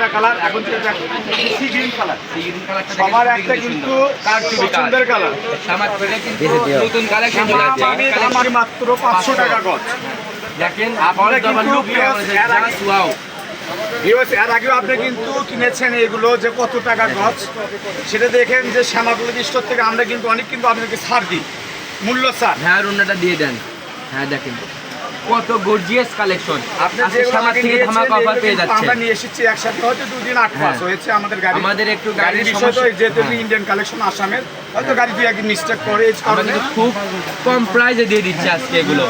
একটা কালার এখন sea green colour একটা কিন্তু পছন্দের কালার নতুন মাত্র পাঁচশো টাকা এর আগেও আপনি কিন্তু কিনেছেন এগুলো যে কত টাকা সেটা দেখেন যে স্টোর থেকে আমরা কিন্তু অনেক কিন্তু আপনাকে ছাড় দিই। মূল্য ছাড়। হ্যাঁ দিয়ে দেন। হ্যাঁ দেখেন। কত গর্জিয়াস কালেকশন আপনি আপনি যেগুলো সামার আমাকে থেকে ধামাকা অফার পেয়ে যাচ্ছেন। আমরা নিয়ে এসেছি একসাথে হয়তো দুদিন আট মাস হ্যাঁ। হয়েছে আমাদের গাড়ি আমাদের একটু গাড়ির বিষয় তো সমস্যা- যেহেতু। ইন্ডিয়ান কালেকশন আসামের হয়তো গাড়ি দুই একদিন মিস্টেক করে এই কারণে খুব কম প্রাইসে দিয়ে দিচ্ছে আজকে এগুলো।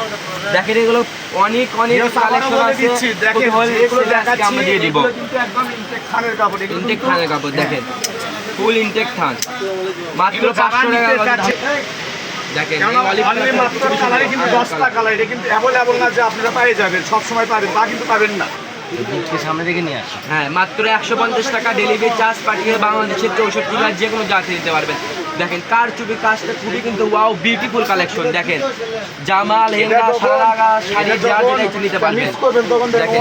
দেখেন এগুলো অনেক অনেক কালেকশন আছে। দেখেন আজকে দেখাচ্ছি, আমরা দিয়ে দিব। কিন্তু একদম intake থানের কাপড়, এগুলো ইনটেক থানের কাপড় দেখেন। ফুল ইনটেক থান। মাত্র এগুলো যারা পাঁচশো নিতে টাকা কিন্তু দশটা কালার এটা কিন্তু অ্যাভেলেবল না যে আপনারা পেয়ে যাবেন সব সময় পাবেন তা কিন্তু পাবেন না। সামনে থেকে নিয়ে আসো। হ্যাঁ মাত্র একশো পঞ্চাশ টাকা ডেলিভারি চার্জ পাঠিয়ে বাংলাদেশের চৌষট্টি জেলার যে কোনো জাতি দিতে পারবেন। দেখেন কার চুপি কাজটা খুবই কিন্তু ওয়াও বিউটিফুল কালেকশন দেখেন জামা লেহেঙ্গা শাড়ি যা যেটা ইচ্ছে নিতে পারবেন। মিস করবেন তখন দেখো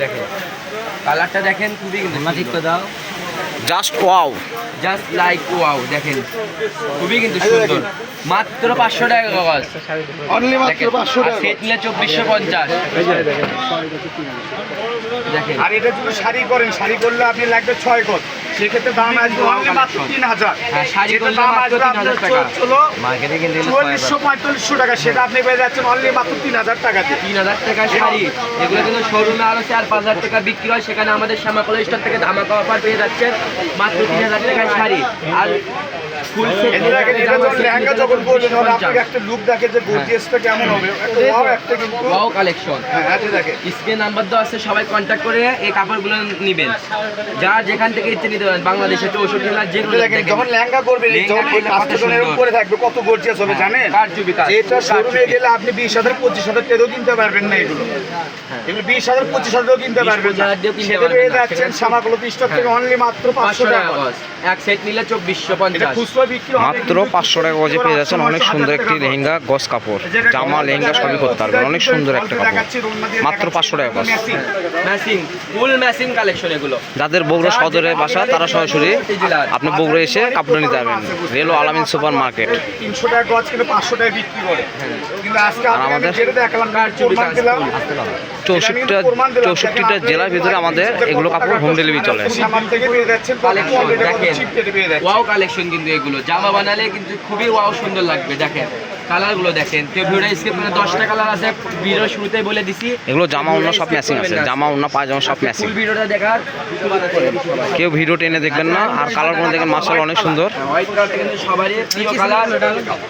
দেখেন। কালারটা দেখেন খুবই ঠিক দাও। Just wow just like wow দেখেন। খুবই কিন্তু সুন্দর। মাত্র পাঁচশো টাকা কাগজ অনলি মাত্র পাঁচশো টাকা সেট নিলে চব্বিশশো পঞ্চাশ। দেখেন। আর এটা যদি শাড়ি করেন শাড়ি করলে আপনি লাগবে ছয় গজ। সেক্ষেত্রে দাম আসবে অনলি মাত্র তিন হাজার হ্যাঁ, করলে দাম আসবে আপনার চুয়াল্লিশশো পঁয়তাল্লিশশো টাকা সেটা আপনি পেয়ে যাচ্ছেন অনলি মাত্র তিন হাজার টাকাতে তিন হাজার টাকা শাড়ি। এগুলো কিন্তু শোরুমে আরও চার পাঁচ হাজার টাকা বিক্রি হয় সেখানে আমাদের শ্যামাকলা স্টোর থেকে ধামাকা অফার পেয়ে যাচ্ছেন মাত্র তিন হাজার টাকায় শাড়ি। আর ফুল সেট এটা দেখেন, এটা যখন লেহেঙ্গা যখন পরবেন তখন আপনাকে একটা লুক দেখে যে গর্জিয়াসটা কেমন হবে। একটা ওয়াও একটা কিন্তু ওয়াও কালেকশন হ্যাঁ এটা দেখেন স্ক্রিন নাম্বার দেওয়া আছে সবাই কন্ট্যাক্ট করে এই কাপড়গুলো নেবেন। যা যেখান থেকে ইচ্ছে নিতে পারেন বাংলাদেশের চৌষট্টি জেলার যে যখন লেহেঙ্গা করবেন যখন। করে থাকবে কত গর্জিয়াস হবে হ্যাঁ, জানেন? শোরুমে গেলে আপনি বিশ হাজার পঁচিশ হাজার টাকাও কিনতে পারবেন না এগুলো। এগুলো বিশ হাজার পঁচিশ হাজারও কিনতে পারবেন না। সেটা পেয়ে যাচ্ছেন সামাগুলো স্টোর থেকে অনলি মাত্র পাঁচশো টাকা এক সেট নিলে চব্বিশশো পঞ্চাশ। খুচরো মাত্র পাঁচশো টাকা গজে পেয়ে যাচ্ছেন অনেক সুন্দর একটি লেহেঙ্গা গজ কাপড় জামা লেহেঙ্গা সবই করতে পারবেন অনেক সুন্দর একটা কাপড়। মাত্র পাঁচশো টাকা গজ। ম্যাচিং কালেকশন এগুলো। যাদের বগুড়া সদরে বাসা তারা সরাসরি আপনি বগুড়া এসে কাপড় নিতে পারবেন। রেলো আলামিন সুপার মার্কেট। তিনশো টাকা গজ কিন্তু পাঁচশো টাকা বিক্রি করে। কিন্তু আজকে আর আমাদের- চৌষট্টিটা চৌষট্টিটা জেলার ভিতরে আমাদের এগুলো কাপড় হোম ডেলিভারি চলে। কালেকশন কিন্তু এগুলো। জামা বানালে কিন্তু খুবই ওয়াও সুন্দর লাগবে দেখেন। কালারগুলো দেখেন। কেউ ভিডিও স্কিপ করে দশটা কালার আছে শুরুতেই বলে দিছি। এগুলো জামা অন্য সব ম্যাচিং আছে জামা অন্য পায়জামা সব ম্যাচিং ফুল ভিডিওটা দেখার কেউ ভিডিও টেনে দেখবেন না আর কালার কোনো দেখেন মার্শাল অনেক সুন্দর। হোয়াইট কালারটা কিন্তু সবারই প্রিয় কালার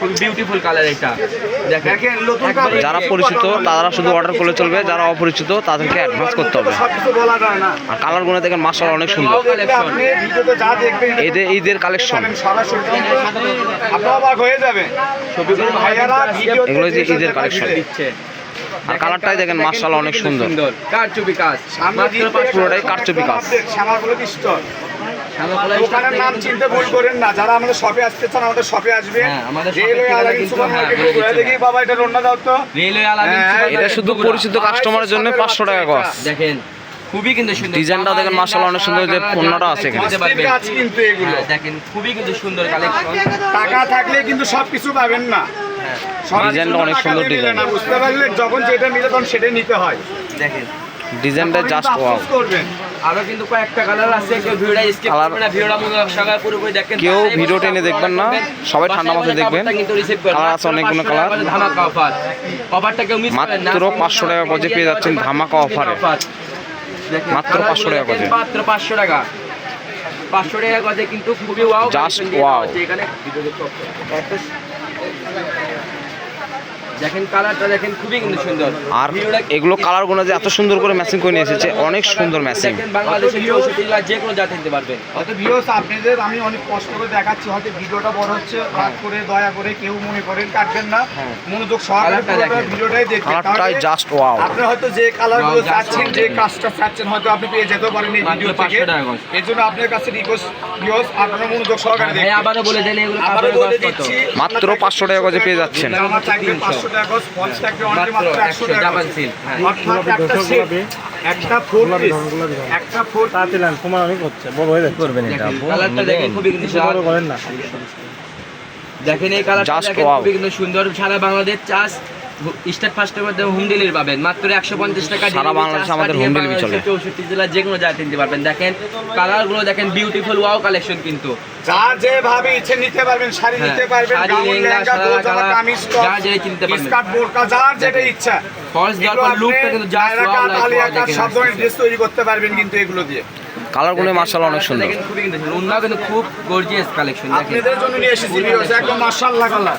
খুব বিউটিফুল কালার এটা। দেখেন যারা পরিচিত তারা শুধু অর্ডার করলে চলবে যারা অপরিচিত তাদেরকে অ্যাডভান্স করতে হবে। সব কিছু বলা যায় না। আর কালারগুলো দেখেন মার্শাল অনেক সুন্দর। দেখবেন ঈদের ঈদের কালেকশন পাবেন সরাসরি আপনি অবাক হয়ে যাবেন ছবিগুলো এগুলো যে ঈদের কালেকশন আর কালারটাই দেখেন মার্শাল অনেক সুন্দর কারচুপি কাজ পুরোটাই কারচুপি কাজ। শ্যামাগুলো স্টোর শ্যামাকলা দোকানের নাম চিনতে ভুল করেন না যারা আমাদের শপে আসতে চান আমাদের শপে আসবে হ্যাঁ, আমাদের shop এর রেলওয়ে ঠিকানা সুপার হ্যাঁ, মার্কেট বলে দেখি বাবা এটা রন্না দাও তো রেলওয়ে আলামিন হ্যাঁ, এটা শুধু। পরিচিত কাস্টমারের জন্য পাঁচশো টাকা দেখেন খুবই কিন্তু সুন্দর দেখেন মার্শাল অনেক সুন্দর যে পণ্যটা আছে এখানে কাজ কিন্তু এগুলো হ্যাঁ, দেখেন খুবই কিন্তু সুন্দর কালেকশন টাকা থাকলে কিন্তু সবকিছু পাবেন না ডিজাইনটা অনেক সুন্দর ডিজাইন। বুঝতে পারলে যখন যেটা নিলে তখন সেটাই নিতে হয় দেখেন ডিজাইনটা জাস্ট ওয়াও করবেন আরও কিন্তু কয়েকটা কালার আছে কেউ ভিডিওটা স্কিপ Colour- করবে না ভিডিওটা মনে সকালে পুরোপুরি দেখেন কেউ ভিডিও টেনে দেখবেন না, সবাই ঠান্ডা মাথায় দেখবেন। কিন্তু রিসিভ করবেন আছে অনেকগুলো পাঁচশো টাকা colour। করে ধামাকা অফার অফারটা কেউ মিস করবেন না মাত্র 500 টাকা গজে পেয়ে যাচ্ছেন ধামাকা অফারে। মাত্র 500 টাকা গজে। মাত্র পাঁচশো টাকা পাঁচশো টাকা গজে কিন্তু খুবই ওয়াও Just collection দিয়ে দেওয়া wow. হচ্ছে। এখানে একটা দেখেন কালারটা দেখেন খুবই কিন্তু সুন্দর। আর এগুলো কালারগুলো যে এত সুন্দর করে ম্যাচিং করে নিয়ে এসেছে অনেক সুন্দর ম্যাচিং বাংলাদেশের চৌষট্টি জেলা যে কোনো জাতি নিতে পারবেন হয়তো ভিউস আপনাদের আমি অনেক কষ্ট করে দেখাচ্ছি হয়তো ভিডিওটা বড় হচ্ছে রাগ করে দয়া করে কেউ মনে করেন কাটবেন না। হ্যাঁ। মনোযোগ সহকারে ভিডিওটাই দেখবেন। কালারটাই জাস্ট ওয়াও আপনি হয়তো যে কালারগুলো চাচ্ছেন যে। কাজটা চাচ্ছেন হয়তো আপনি পেয়ে যেতেও পারেন এই মাত্র ভিডিও থেকে। 500 টাকা জন্য আপনার কাছে রিকোয়েস্ট ভিউস আপনারা মনোযোগ সহকারে দেখবেন। আবারও বলে দেন এগুলো আবারও বলে দিচ্ছি মাত্র 500 টাকা গজে পেয়ে যাচ্ছেন। থাকবে 500 টাকা ফলস থাকবে অনলি মাত্র মাত্র একশো টাকা জাপান গজ। সিল্ক অর্থাৎ একটা সেট একটা ফোর পিস একটা ফোর তাড়াতাড়ি নেন সময় অনেক হচ্ছে বড় হয়ে যাচ্ছে। করবেন এটা দেখেন কালারটা দেখেন খুবই কিন্তু বড় করেন না। দেখেন এই কালার Just দেখেন wow. খুবই কিন্তু সুন্দর। সারা বাংলাদেশ চাষ স্টার ফার্স্টের মধ্যে হোম ডেলিভারি পাবেন। মাত্র একশো পঞ্চাশ টাকা সারা বাংলাদেশে আমাদের delivery বাংলাদেশের চলে। চৌষট্টি জেলা যে কোনো জায়গায় নিতে পারবেন। দেখেন কালারগুলো দেখেন বিউটিফুল ওয়াও কালেকশন কিন্তু। যার যেভাবে ইচ্ছে নিতে পারবেন শাড়ি হ্যাঁ, নিতে পারবেন শাড়ি, গাউন লেহেঙ্গা, গোজামা কালার, কামিজ যার যেটা কিনতে পারবেন। স্কার্ট বোরকা যার যেটা ইচ্ছা। এগুলো lookটা আপনি কিন্তু wow কাট দেখেন সব ধরনের ড্রেস তৈরি করতে পারবেন কিন্তু এগুলো দিয়ে। কালারগুলো মার্শাল অনেক সুন্দর। দেখেন কিন্তু খুব গর্জিয়াস কালেকশন দেখেন। আপনাদের জন্য নিয়ে এসেছি ভিউয়ার্স একদম মাশাআল্লাহ কালার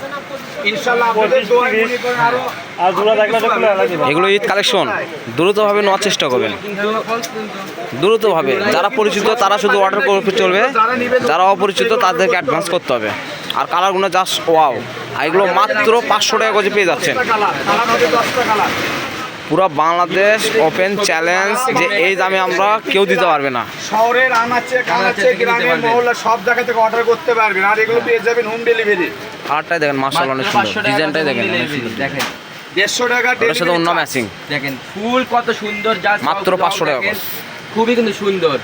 এগুলো ঈদ কালেকশন দ্রুতভাবে নেওয়ার চেষ্টা করবেন। দ্রুতভাবে। যারা পরিচিত তারা শুধু অর্ডার করতে চলবে। যারা অপরিচিত তাদেরকে অ্যাডভান্স করতে হবে। আর কালারগুলো জাস্ট ওয়াও আর এগুলো মাত্র পাঁচশো টাকা গজে পেয়ে যাচ্ছেন। পুরো বাংলাদেশ ওপেন চ্যালেঞ্জ যে এই দামে আমরা কেউ দিতে পারবে না। শহরের আনাচে কানাচে গ্রামের মহল্লা সব জায়গা থেকে অর্ডার করতে পারবেন আর এগুলো পেয়ে যাবেন হোম ডেলিভারি কালারটাই দেখেন মার্শাল অনেক সুন্দর। 500 টাকা ডিজাইনটাই দেখেন অনেক সুন্দর। দেখেন। দেড়শো টাকা ওটার সাথে অন্য ম্যাচিং দেখেন ফুল কত সুন্দর জাস্ট মাত্র 500 টাকা খুবই কিন্তু সুন্দর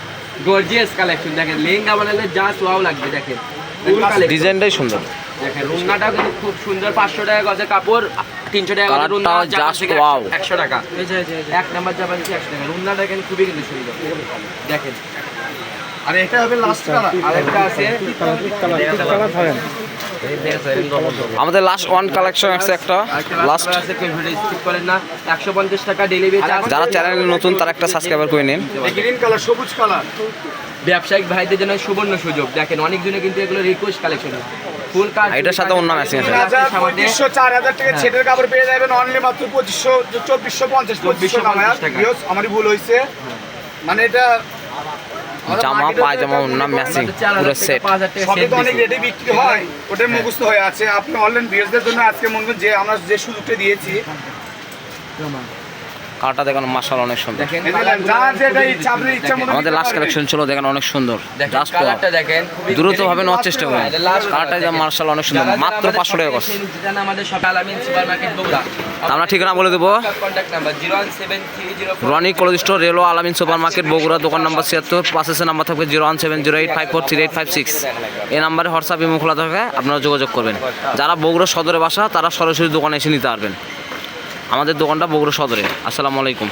গর্জিয়াস কালেকশন দেখেন। লেহেঙ্গা বানালে জাস্ট ওয়াও লাগবে দেখেন। ফুল কালেকশন ডিজাইনটাই সুন্দর। দেখেন রুন্নাটা কিন্তু খুব সুন্দর পাঁচশো টাকা গজে কাপড়। তিনশো টাকা। একশো টাকা। এক নাম্বার জাপানি একশো টাকা। রুন্নাটা দেখেন খুবই কিন্তু সুন্দর। দেখেন। আর এটা হবে লাস্ট কালার আরেকটা আছে আমাদের লাস্ট ওয়ান কালেকশন আছে একটা। লাস্ট করেন না। একশো পঞ্চাশ টাকা ডেলিভারি চার্জ যারা চ্যানেলে নতুন তারা একটা সাবস্ক্রাইবার করে নিন। গ্রিন কালার সবুজ কালার ব্যবসায়িক ভাইদের জন্য সুবর্ণ সুযোগ। দেখেন অনেক জনে কিন্তু এগুলো রিকোয়েস্ট কালেকশন এটার সাথে অন্য ম্যাচিং আছে। হাজার পঁচিশশো চার হাজার টাকা ছেটের কাপড় পেয়ে যাবেন অনলি মাত্র পঁচিশশো চব্বিশশো পঞ্চাশ পঁচিশশো টাকা। টাকা। আমারই ভুল হয়েছে। মানে এটা জামা পায়জামা অন্য ম্যাচিং পুরো সেট সবই তো অনেক। রেডি বিক্রি হয় ওটাই মুখস্থ হয়ে আছে। আপনি অনলাইন বিএসদের জন্য আজকে মনে করেন যে আমরা যে সুযোগটা দিয়েছি কালারটা দেখেন মার্শাল অনেক সুন্দর। আমাদের লাস্ট কালেকশন ছিল দেখেন অনেক সুন্দর। জাস্ট দেখেন খুবই দ্রুতভাবে নেওয়ার চেষ্টা করুন। দেখেন। মার্শাল অনেক সুন্দর। মাত্র পাঁচশো টাকা আমরা ঠিকানা বলে দেবো। রনি কলেজ স্টোর রেলো আলামিন সুপার মার্কেট বগুড়া দোকান নাম্বার ছিয়াত্তর পাশের নাম্বার থাকবে zero one seven zero eight five four three eight five six এই নাম্বারে হোয়াটসঅ্যাপ ইমো খোলা থাকে আপনারা যোগাযোগ করবেন। যারা বগুড়া সদরে বাসা তারা সরাসরি দোকানে এসে নিতে পারবেন। আমাদের দোকানটা বগুড়া সদরে। আসসালামু আলাইকুম।